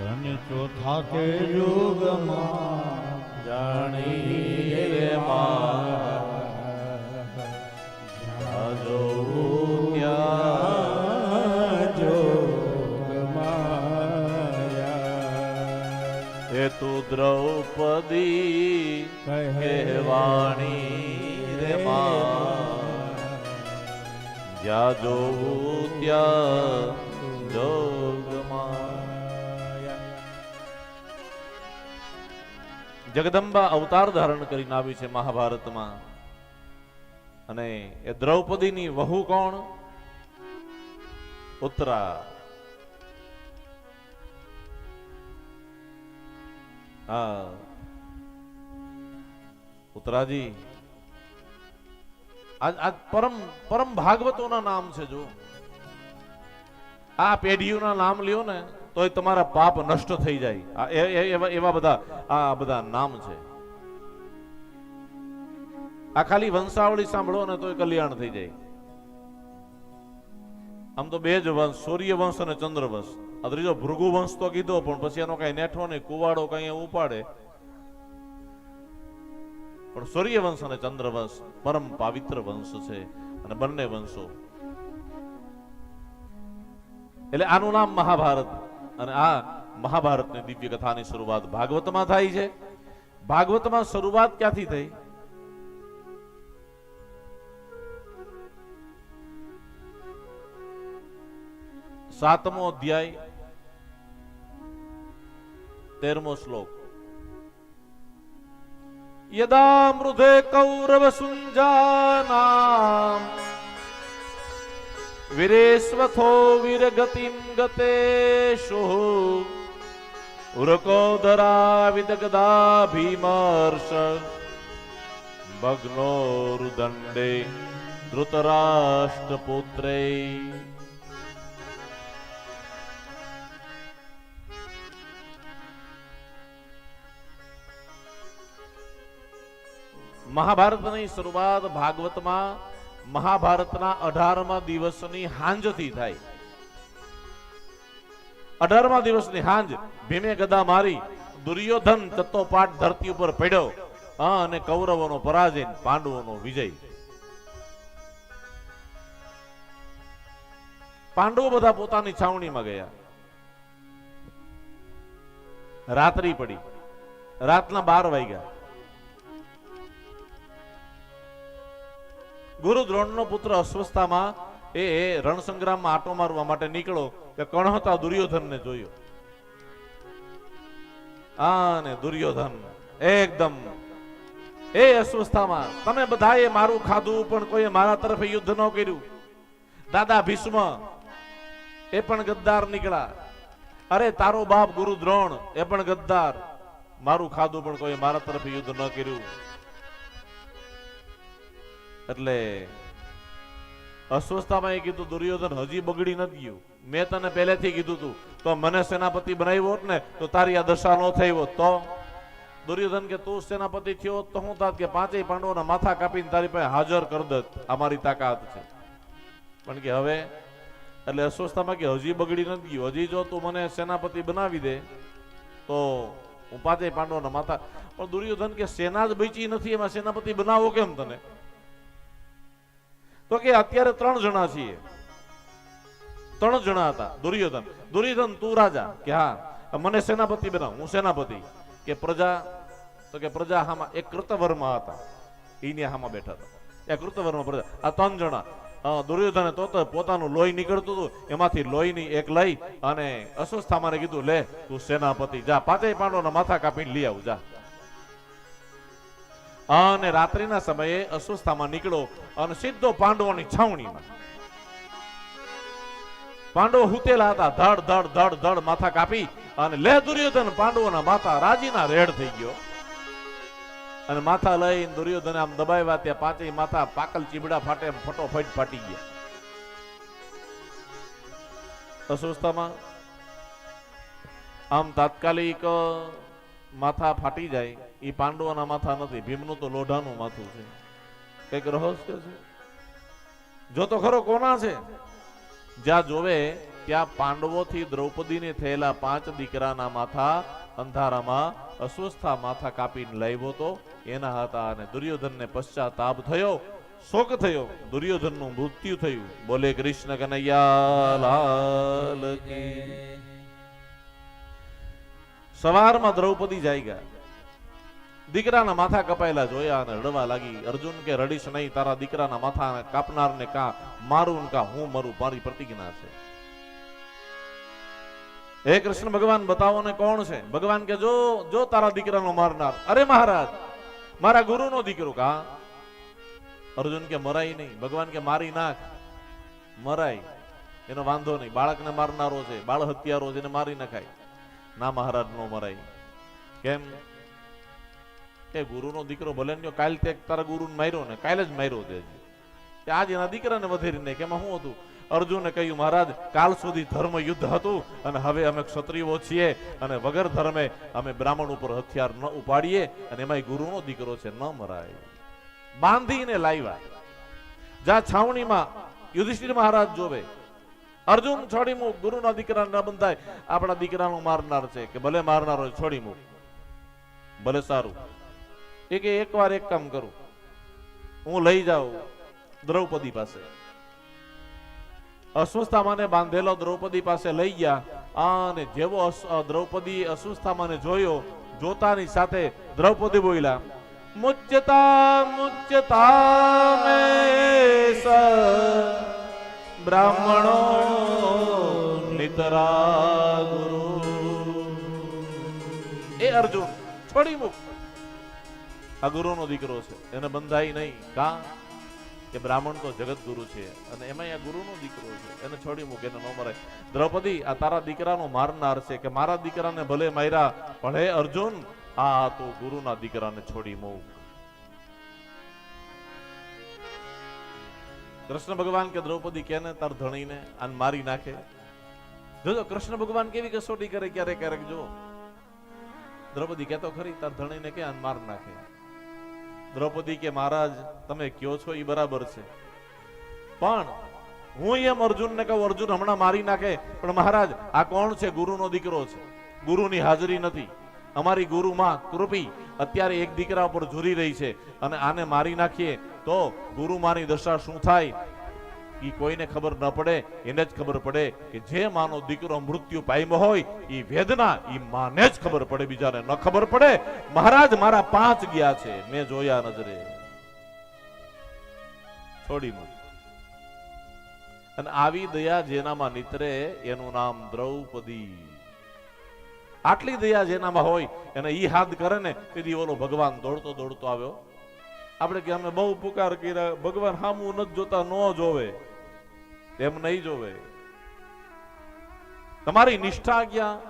ધન્ય ચોથા કે યુગમાં જાણી રે જોવું ત્યાં એ તું દ્રૌપદી કહેવાણી રે જ્યાં જોવું ત્યાં જોગમાયા જગદંબા અવતાર ધારણ કરીને આવી છે મહાભારતમાં. અને એ દ્રૌપદીની વહુ કોણ? ઉત્તરા. હા. ઉત્તરાજી. આજ પરમ પરમ ભાગવતોના નામ છે જો. આ પેઢીઓના નામ લ્યો ને. તોય તમારા પાપ નષ્ટ થઈ જાય. એવા બધા આ બધા નામ છે. આ ખાલી વંશાવળી સાંભળો ને તોય કલ્યાણ થઈ જાય. આમ તો બે જ વંશ સૂર્ય અને ચંદ્ર આ ત્રીજો ભૃગુ તો કીધો, પણ પછી એનો કઈ નેઠો નહીં, કુવાડો કઈ ઉપાડે. પણ સૂર્ય વંશ અને ચંદ્ર વંશ પરમ પાવિત્ર વંશ છે, અને બંને વંશો. એટલે આનું નામ મહાભારત. અને આ મહાભારતની દિવ્ય કથાની શરૂઆત ભાગવતમાં થાય છે. ભાગવતમાં શરૂઆત ક્યાંથી થઈ? સાતમો અધ્યાય, તેરમો શ્લોક. યદા મૃધે કૌરવ સુંજાનામ વીરેશ્વથો વીરગતિમ ગતેષુ ઉરકોદરા વિદગદા ભીમર્ષ ભગ્નોરુદંડે ધૃતરાષ્ટ્રપુત્રે મહાભારતની શરૂઆત ભાગવતમાં મહાભારતના અઢારમા દિવસની હાંજથી થાય. અઢારમા દિવસની હાંજ ભીમે ગદા મારી દુર્યોધન તત્તો પાઠ ધરતી ઉપર પડ્યો. હા, અને કૌરવોનો પરાજય પાંડવોનો વિજય. પાંડવો બધા પોતાની છાવણીમાં ગયા. રાત્રિ પડી. રાતના બાર વાગ્યા. ગુરુ દ્રોણનો પુત્ર અસ્વસ્થામાં એ રણસંગ્રામમાં આટો મારવા માટે નીકળો કે કણહતા દુર્યોધનને જોયો. આ દુર્યોધન એકદમ, એ અસ્વસ્થામાં, તમે બધાએ મારું ખાધું, પણ કોઈએ મારા તરફે યુદ્ધ ન કર્યું. દાદા ભીષ્મ, એ પણ ગદ્દાર નીકળ્યા. અરે, તારો બાપ ગુરુ દ્રોણ, એ પણ ગદ્દાર. મારું ખાધું, પણ કોઈ મારા તરફે યુદ્ધ ન કર્યું. એટલે અસ્વસ્થામાં એ કીધું, દુર્યોધન, હજી બગડી નથી ગયું. મેં તને પહેલેથી કીધું તું, તો મને સેનાપતિ બનાવ્યો ને, તો તારી આ દશા ન થઈ હોત. તો દુર્યોધન કે, તું સેનાપતિ થયો તો હું તાત કે પાંચેય પાંડવોના માથા કાપીને તારી પાસે હાજર કર દત. આ મારી તાકાત છે. પણ કે, હવે? એટલે અસ્વસ્થામાં કે, હજી બગડી નથી ગયું. હજી જો તું મને સેનાપતિ બનાવી દે, તો હું પાંચેય પાંડવોના માથા. પણ દુર્યોધન કે, સેના જ બચી નથી, એમાં સેનાપતિ બનાવો કેમ તને? તો કે અત્યારે ત્રણ જણા છીએ. ત્રણ જણા હતા, દુર્યોધન. દુર્યોધન, તું રાજા. કે હા મને સેનાપતિ બનાવ, હું સેનાપતિ. કે પ્રજા, તો કે પ્રજા હામાં એક કૃતવર્મા હતા. એને હામાં બેઠા હતા. એ કૃતવર્મા પ્રજા. આ ત્રણ જણા. દુર્યોધને તો પોતાનું લોહી નીકળતું હતું. એમાંથી લોહીની એક લઈ અને અસ્વસ્થામાં કીધું, લે, તું સેનાપતિ, જા, પાંચેય પાંડવોના માથા કાપીને લઈ આવ, જા. અને રાત્રિના સમયે અસ્વસ્થામાં નીકળો અને સીધો પાંડવોની છાવણીમાં. પાંડવો હુતેલા હતા, ધડ ધડ ધડ ધડ માથા કાપી અને લે દુર્યોધન, પાંડવોના માથા રાજીના રેડ થઈ ગયો. અને માથા લઈને દુર્યોધન આમ દબાવ્યા ત્યાં પાંચેય માથા પાકલ ચીબડા ફાટે ફટોફટ ફાટી ગયા. અસ્વસ્થામાં આમ તાત્કાલિક માથા ફાટી જાય એ પાંડવોના માથા નથી, ભીમનું તો લોઢાનું માથું છે. કંઈક રહસ્ય છે? જો તો ખરો કોના છે? જ્યાં જોવે, ત્યાં પાંડવોથી દ્રૌપદીને થયેલા પાંચ દીકરાના માથા અંધારામાં અસ્વસ્થા માથા કાપીને લાવ્યો તો એના હતા અને દુર્યોધનને પશ્ચાતાપ થયો. શોક થયો. દુર્યોધનનું મૃત્યુ થયું. બોલે કૃષ્ણ કનૈયા, લાલ કી. સવારમાં દ્રૌપદી જાય ગયા દીકરાના માથા કપાયેલા જોયા અને રડવા લાગી, અર્જુન કે રડીશ નહીં, તારા દીકરાના માથા કાપનાર ને કા મારું કા હું મરું, મારી પ્રતિજ્ઞા છે. હે કૃષ્ણ, ભગવાન, બતાવો ને કોણ છે? ભગવાન કે જો જો તારા દીકરાનો મારનાર. અરે મહારાજ, મારા ગુરુનો દીકરો કા? અર્જુન કે મરાય નહીં, ભગવાન કે મારી નાખ. મરાય, એનો વાંધો નહીં, બાળકને મારનારો છે બાળ હત્યારો છે, એને મારી નખાય. ના મહારાજ નો મરાય. કેમ? કે ગુરુનો દીકરો ભલે ને કાલ તે તારા ગુરુને માર્યો ને, કાલે જ માર્યો તે. આજ એના દીકરાને વધેરી નહીં કે એમાં શું હતું? અર્જુને કહ્યું, મહારાજ, કાલ સુધી ધર્મ યુદ્ધ હતું અને હવે અમે ક્ષત્રિયો છીએ અને વગર ધર્મે અમે બ્રાહ્મણ ઉપર હથિયાર ન ઉપાડીએ અને એમાંય ગુરુનો દીકરો છે, ન મરાય. બાંધીને લાવ્યા. જ્યાં છાવણીમાં યુધિષ્ઠિર મહારાજ જોવે અર્જુન છોડી મૂક ગુરુના દીકરા ન બંધાય. આપણા દીકરાનો મારનાર છે કે ભલે મારનાર હોય, છોડી મૂક ભલે સારું. એ કે એકવાર એક કામ કરું. હું લઈ જાઉં દ્રૌપદી પાસે. અસ્વસ્થામાને બાંધેલો દ્રૌપદી પાસે લઈ ગયા. અને જેવો દ્રૌપદી અસ્વસ્થામાને જોયો જોતાની સાથે દ્રૌપદી બોલ્યા મુચ્યતા મુચ્યતા મે બ્રાહ્મણો નિતરા ગુરુ. એ અર્જુન છોડી મૂક. આ ગુરુનો દીકરો છે, એને બંધાય નહીં. કા? કે બ્રાહ્મણ તો જગત ગુરુ છે અને એમાં આ ગુરુનો દીકરો છે, એને છોડી મૂકે, એને ન મરાય. દ્રૌપદી, આ તારા દીકરાનો મારનાર છે કે મારા દીકરાને ભલે માર્યા, પણ હે અર્જુન, આ તો ગુરુના દીકરાને છોડી મૂક. કૃષ્ણ ભગવાન કે દ્રૌપદી કેને તાર ધણીને આને મારી નાખે? જોજો કૃષ્ણ ભગવાન કેવી કસોટી કરે ક્યારેક ક્યારેક જો દ્રૌપદી કહેતો ખરી, તાર ધણીને કે આને માર નાખે? દ્રૌપદી કે, મહારાજ, તમે કયો છો? એ બરાબર છે. પણ હું એમ અર્જુનને કહું, અર્જુન હમણાં મારી નાખે. પણ મહારાજ, આ કોણ છે? ગુરુનો દીકરો છે. ગુરુની હાજરી નથી. અમારી ગુરુમાં કૃપી અત્યારે એક દીકરા ઉપર ઝૂરી રહી છે. અને આને મારી નાખીએ તો ગુરુ માની દશા શું થાય? એ કોઈને ખબર ન પડે, એને જ ખબર પડે કે જે માનો દીકરો મૃત્યુ પામ્યો હોય એ વેદના એ માને જ ખબર પડે, બીજાને ન ખબર પડે. મહારાજ મારા પાંચ ગયા છે, મેં જોયા નજરે. છોડી મૂક અને આવી દયા જેનામાં નીતરે, એનું નામ દ્રૌપદી. આટલી દયા જેનામાં હોય, એને ઈ હાથ કરે ને, તેથી ઓલો ભગવાન દોડતો દોડતો આવ્યો. આપણે કે અમે બહુ પુકાર કર્યા, ભગવાન હામું નથી જોતા, ન જોવે. એમ નહીં જોવે. તમારી નિષ્ઠા ક્યાં?